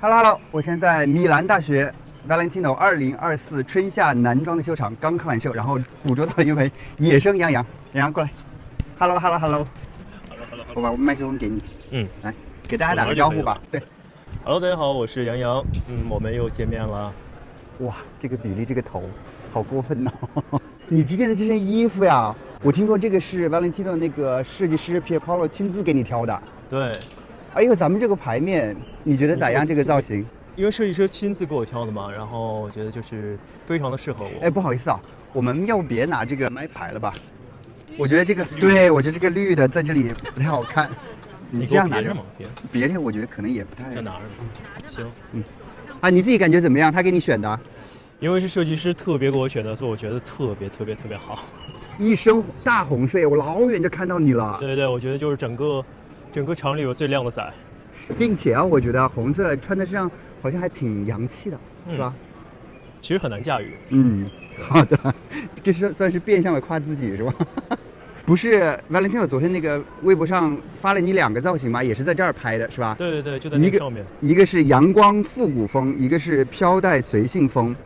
Hello Hello，我现在在米兰大学 Valentino 二零二四春夏男装的秀场，刚看完秀，然后捕捉到了一位野生羊羊，羊羊过来。Hello Hello Hello，我把麦克风给你，嗯。来给大家打个招呼吧。对，，Hello，大家好，我是杨洋，嗯，我们又见面了。哇，这个比例，这个头，好过分呐、你今天的这身衣服呀，我听说这个是 Valentino 那个设计师 Pier Paolo 亲自给你挑的。对，哎呦，咱们这个牌面，你觉得咋样？这个造型？因为设计师亲自给我挑的嘛，然后我觉得就是非常的适合我。哎，不好意思啊，我们要不别拿这个麦牌了吧？我觉得这个，对我觉得这个绿的在这里不太好看。你这样拿着我别着嘛，别别的我觉得可能也不太再拿着嘛。行，啊。你自己感觉怎么样？他给你选的，因为是设计师特别给我选的，所以我觉得特别特别特别好。一身大红色，我老远就看到你了。对对对，我觉得就是整个整个厂里有最靓的仔。并且啊，我觉得红色穿在身上好像还挺洋气的，是吧？其实很难驾驭。嗯，好的，这是算是变相的夸自己是吧？不是，Valentino 昨天那个微博上发了你两个造型吗？也是在这儿拍的是吧？对对对，就在一个那上面。一个是阳光复古风，一个是飘带随性风，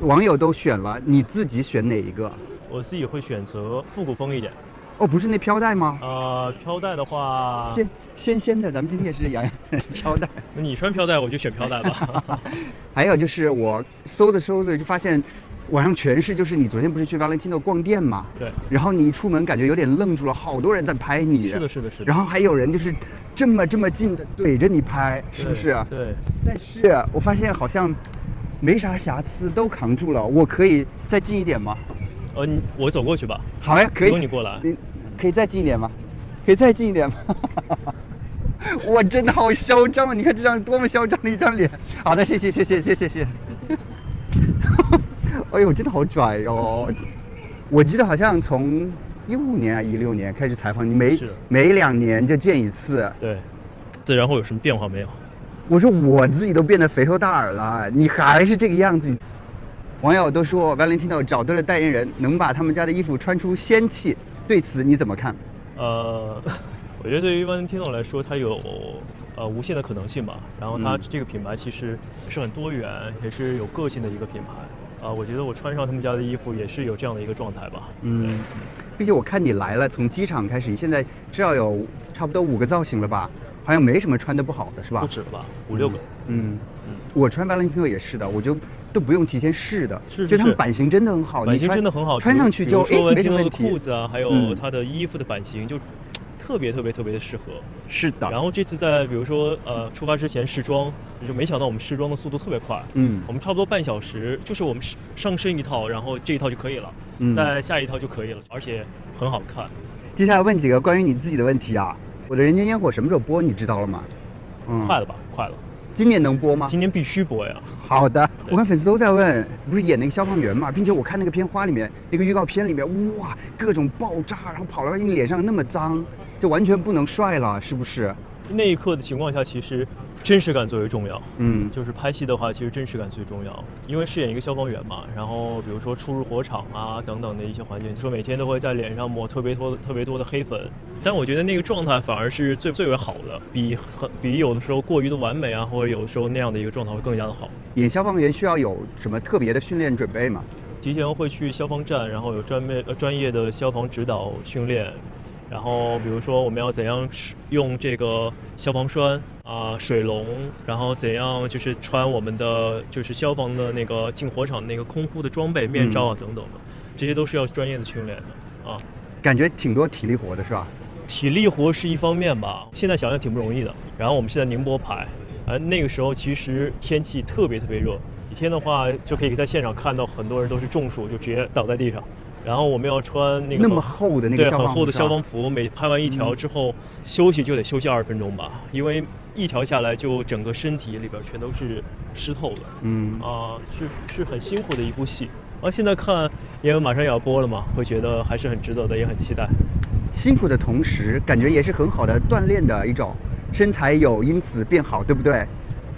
网友都选了，你自己选哪一个？我自己会选择复古风一点。哦，不是那飘带吗？呃，飘带的话，鲜鲜鲜的，咱们今天也是洋洋 飘带。那你穿飘带，我就选飘带吧。还有就是我搜着搜着就发现，网上全是就是你昨天不是去 Valentino 逛店嘛，对，然后你一出门感觉有点愣住了，好多人在拍你。是的，。是的，是的。然后还有人就是这么这么近的怼着你拍，是不是？对。对但是我发现好像没啥瑕疵，都扛住了。我可以再近一点吗？呃，你我走过去吧。好呀，可以。你过来你可以再近一点吗？可以再近一点吗？我真的好嚣张啊！你看这张多么嚣张的一张脸。好的，谢谢谢谢谢谢谢。哎呦，真的好拽哦！我记得好像从一五年啊一六年开始采访你，每每两年就见一次。对。这然后有什么变化没有？我说我自己都变得肥头大耳了，你还是这个样子。网友都说 Valentino 找对了代言人，能把他们家的衣服穿出仙气。对此你怎么看？呃，我觉得对于 Valentino 来说，它有呃无限的可能性吧。然后它嗯这个品牌其实是很多元，也是有个性的一个品牌。啊、我觉得我穿上他们家的衣服也是有这样的一个状态吧。嗯，并且我看你来了，从机场开始，你现在至少有差不多五个造型了吧？好像没什么穿的不好的是吧？不止了吧，五六个。嗯，嗯，我穿 Valentino 也是的，我就都不用提前试的，是是就他们版型真的很好，版型真的很好，穿上去就没问题。裤子啊，还有嗯它的衣服的版型就特别特别特别的适合。是的，然后这次在比如说呃出发之前试装，就没想到我们试装的速度特别快。嗯我们差不多半小时，就是我们上上身一套，然后这一套就可以了，嗯再下一套就可以了，而且很好看。接下来问几个关于你自己的问题啊。我的人间烟火什么时候播？你知道了吗？嗯快了吧？快了，今年能播吗？今年必须播呀！好的，我看粉丝都在问，不是演那个消防员嘛，并且我看那个片花里面，那个预告片里面，哇，各种爆炸，然后跑到你脸上那么脏，就完全不能帅了，是不是？那一刻的情况下，其实真实感最为重要。嗯，就是拍戏的话，其实真实感最重要，因为饰演一个消防员嘛，然后比如说出入火场啊等等的一些环境，说每天都会在脸上抹特别多特别多的黑粉，但我觉得那个状态反而是最最为好的，比很比有的时候过于的完美啊，或者有的时候那样的一个状态会更加的好。演消防员需要有什么特别的训练准备吗？提前会去消防站，然后有专门呃专业的消防指导训练，然后比如说我们要怎样使用这个消防栓啊、水龙，然后怎样就是穿我们的就是消防的那个进火场那个空呼的装备、面罩啊等等的，这些都是要专业的训练的啊。感觉挺多体力活的是吧？体力活是一方面吧，现在想想挺不容易的。然后我们现在宁波排，呃，那个时候其实天气特别特别热，一天的话就可以在现场看到很多人都是中暑，就直接倒在地上。然后我们要穿那个那么厚的那个对很厚的消防服，每拍完一条之后、休息就得休息二十分钟吧，因为一条下来就整个身体里边全都是湿透的。嗯，啊、是是很辛苦的一部戏。啊，现在看，因为马上也要播了嘛，会觉得还是很值得的，也很期待。辛苦的同时，感觉也是很好的锻炼的一种，身材有因此变好，对不对？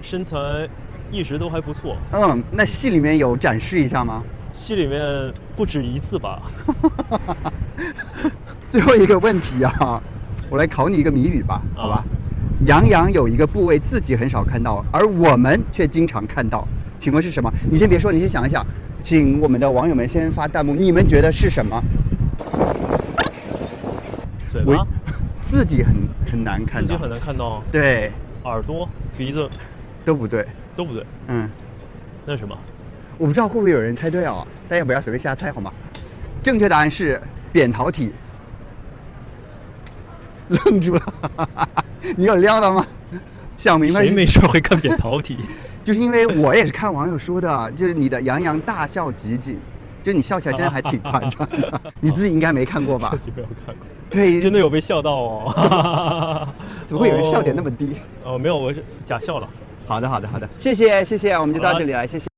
身材一直都还不错，嗯，那戏里面有展示一下吗？戏里面不止一次吧。最后一个问题啊，我来考你一个谜语吧，好吧？杨洋有一个部位自己很少看到，而我们却经常看到，请问是什么？你先别说，你先想一想，请我们的网友们先发弹幕，你们觉得是什么？我嘴巴 自己很很难看到，自己很难看到，对，耳朵、鼻子都不对，都不对，嗯，那是什么？我不知道会不会有人猜对哦，大家不要随便瞎猜好吗？正确答案是扁桃体。愣住了，你有料到吗？想明白是谁没事儿会看扁桃体？就是因为我也是看网友说的，就是你的洋洋大笑集锦，就是你笑起来真的还挺夸张的，你自己应该没看过吧自？己没有看过，对，真的有被笑到哦。怎么会有人笑点那么低？哦，没有，我是假笑了。好的，好的，好的，谢谢，谢谢，我们就到这里了，谢谢。